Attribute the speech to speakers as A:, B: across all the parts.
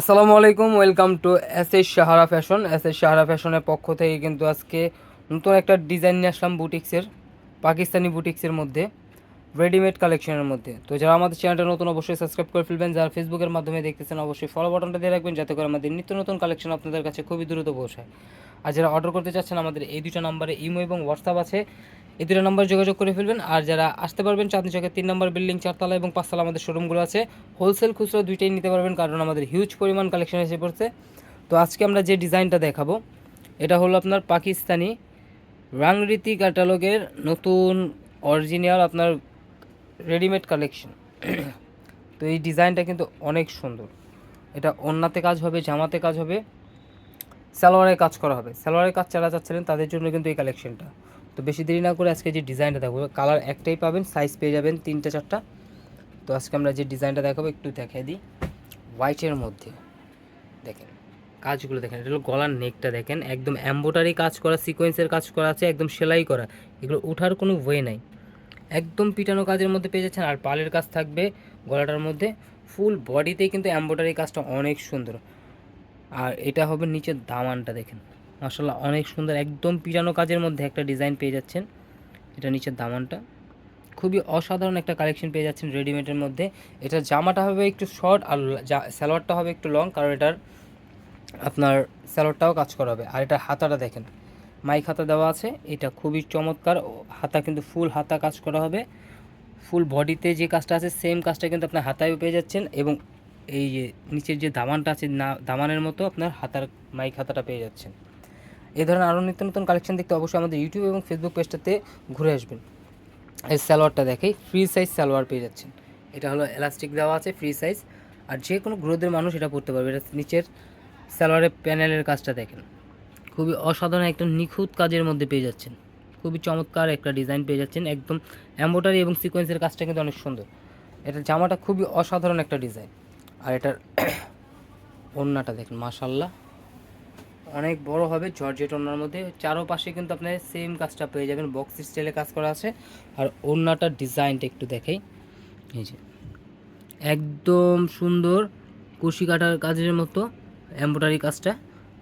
A: আসসালামু আলাইকুম, welcome to S S Sahara fashion. S S Sahara ফ্যাশনের পক্ষ থেকে কিন্তু আজকে নতুন একটা ডিজাইন নিয়ে আসলাম বুটিক্সের, পাকিস্তানি বুটিক্সের মধ্যে রেডিমেড কালেকশনের মধ্যে। তো যারা আমাদের চ্যানেলটা নতুন, অবশ্যই সাবস্ক্রাইব করে ফেলবেন। যারা ফেসবুকের মাধ্যমে দেখতেছেন, অবশ্যই ফলো বাটনটা দিয়ে রাখবেন, যাতে করে আমাদের নিত্য নতুন কালেকশন আপনাদের কাছে খুবই দ্রুত পৌঁছায়। আর যারা অর্ডার করতে চাচ্ছেন, আমাদের এই দুটো নাম্বারে ইমো এবং হোয়াটসঅ্যাপ আছে। এই দুটো নাম্বার যোগাযোগ করে ফেলবেন। আর যারা আসতে পারবেন চাঁদনি চকের তিন নম্বর বিল্ডিং চারতলা এবং পাঁচতলা আমাদের শোরুমগুলো আছে হোলসেল খুচরো দুইটাই নিতে পারবেন, কারণ আমাদের হিউজ পরিমাণ কালেকশন এসে পড়ছে। তো আজকে আমরা যে ডিজাইনটা দেখাবো, এটা হলো আপনার পাকিস্তানি রাংরীতি ক্যাটালগের নতুন অরিজিনাল আপনার রেডিমেড কালেকশন তো এই ডিজাইনটা কিন্তু অনেক সুন্দর। এটা অন্যতে কাজ হবে, জামাতে কাজ হবে, সালোয়ারে কাজ করা হবে। সালোয়ারের কাজ চালা যাচ্ছিলেন তাদের জন্য কিন্তু এই কালেকশনটা তো বেশি দেরি না করে আজকে যে ডিজাইনটা দেখাবো, কালার একটাই পাবেন সাইজ পেয়ে যাবেন তিনটে, চারটা। তো আজকে আমরা যে ডিজাইনটা দেখাবো, একটু দেখিয়ে দিই। হোয়াইটের মধ্যে, দেখেন, কাজগুলো দেখেন, এটা হলো গলার নেকটা দেখেন। একদম এম্বোটারি কাজ করা সিকোয়েন্সের কাজ করা আছে, একদম সেলাই করা। এগুলো ওঠার কোনো ওয়ে নাই। একদম পিটানো কাজের মধ্যে পেয়ে যাচ্ছেন, আর পালের কাজ থাকবে গলাটার মধ্যে। ফুল বডিতেই কিন্তু এম্বোটারি কাজটা অনেক সুন্দর। আর এটা হবে নিচের দামানটা, দেখেন। মাসাল্লাহ অনেক সুন্দর একদম পিটানো কাজের মধ্যে একটা ডিজাইন পেয়ে যাচ্ছেন। এটা নিচের দামানটা। খুবই অসাধারণ একটা কালেকশন পেয়ে যাচ্ছেন রেডিমেডের মধ্যে। এটা জামাটা হবে একটু শর্ট আর সালোয়ারটা হবে একটু লং, কারণ এটার আপনার স্যালোডটাও কাজ করা হবে আর এটা হাতাটা দেখেন, মাইক হাতা দেওয়া আছে। এটা খুবই চমৎকার হাতা কিন্তু ফুল হাতা কাজ করা হবে। ফুল বডিতে যে কাজটা আছে, সেম কাজটা কিন্তু আপনার হাতায়ও পেয়ে যাচ্ছেন এবং এই যে নিচের যে দামানটা আছে, না, দামানের মতো আপনার হাতার, মাইক হাতাটা পেয়ে যাচ্ছেন। এই ধরনের আরও নিত্য নতুন কালেকশন দেখতে অবশ্যই আমাদের ইউটিউব এবং ফেসবুক পেজটাতে ঘুরে আসবেন। এই সালোয়ারটা দেখেই ফ্রি সাইজ সালোয়ার পেয়ে যাচ্ছেন। এটা হলো এলাস্টিক দেওয়া আছে ফ্রি সাইজ আর যে কোনো গ্রোথের মানুষ এটা পড়তে পারবে। এটা নিচের সালোয়ারের প্যানেলের কাজটা দেখেন। খুবই অসাধারণ একটা নিখুঁত কাজের মধ্যে পেয়ে যাচ্ছেন। খুবই চমৎকার একটা ডিজাইন পেয়ে যাচ্ছেন। একদম এম্বোটারি এবং সিকোয়েন্সের কাজটা কিন্তু অনেক সুন্দর। এটা জামাটা খুবই অসাধারণ একটা ডিজাইন আর এটার ওড়নাটা দেখেন মাশাল্লাহ অনেক বড় হবে জর্জেট ওড়নার মধ্যে। চারো পাশে কিন্তু আপনার সেম কাজটা পেয়ে যাবেন। বক্স স্টাইলে কাজ করা আছে। আর ওড়নাটার ডিজাইনটা একটু দেখাই। এই যে। একদম সুন্দর কুশি কাটার কাজের মতো এমব্রয়ডারি কাজটা।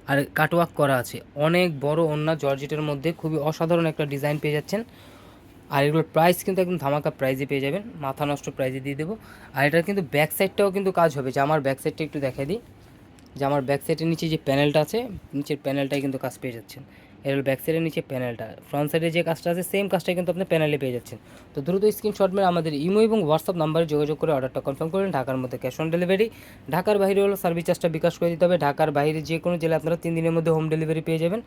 A: আর কাটওয়ার্ক করা আছে। অনেক বড় ওড়না জর্জেটের মধ্যে। খুবই অসাধারণ একটা ডিজাইন পেয়ে যাচ্ছেন। আর এগুলোর প্রাইস কিন্তু একদম ধামাকা প্রাইজে পেয়ে যাবেন। মাথা নষ্ট প্রাইজে দিয়ে দেবো। আর এটার কিন্তু ব্যাক সাইডটাও কিন্তু কাজ হবে। জামার ব্যাক সাইডটা একটু দেখাই দিই। জামার ব্যাক সাইডের নিচে যে প্যানেলটা আছে, নিচের প্যানেলটাই কিন্তু কাজ পেয়ে যাচ্ছেন। এর হল ব্যাক সাইডের নিচে প্যানেলটা ফ্রন্ট সাইডে যে কাজটা আছে সেম কাজটা কিন্তু আপনি প্যানেলে পেয়ে যাচ্ছেন। তো দ্রুত স্ক্রিনশট মেরে আমাদের ইমো এবং হোয়াটসঅ্যাপ নাম্বারে যোগাযোগ করে অর্ডারটা কনফার্ম করবেন ঢাকার মধ্যে ক্যাশ অন ডেলিভারি ঢাকার বাইরে হলো সার্ভিস চার্জটা বিকাশ করে দিতে হবে। ঢাকার বাইরে যে কোনো জেলায় আপনারা তিন দিনের মধ্যে হোম ডেলিভারি পেয়ে যাবেন।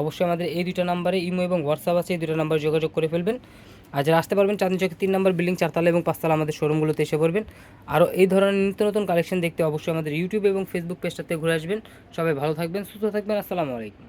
A: অবশ্যই আমাদের এই দুটো নাম্বারে ইমো এবং হোয়াটসঅ্যাপ আছে, এই দুটো নাম্বারে যোগাযোগ করে ফেলবেন। যারা আসতে পারবেন চাঁদনি চকের তিন নম্বর বিল্ডিং চারতলা এবং পাঁচতলা আমাদের শোরুমগুলোতে এসে পড়বেন। আরও এই ধরনের নিত্য নতুন কালেকশন দেখতে অবশ্যই আমাদের ইউটিউব এবং ফেসবুক পেজটাতে ঘুরে আসবেন। সবাই ভালো থাকবেন, সুস্থ থাকবেন, আসসালামু আলাইকুম।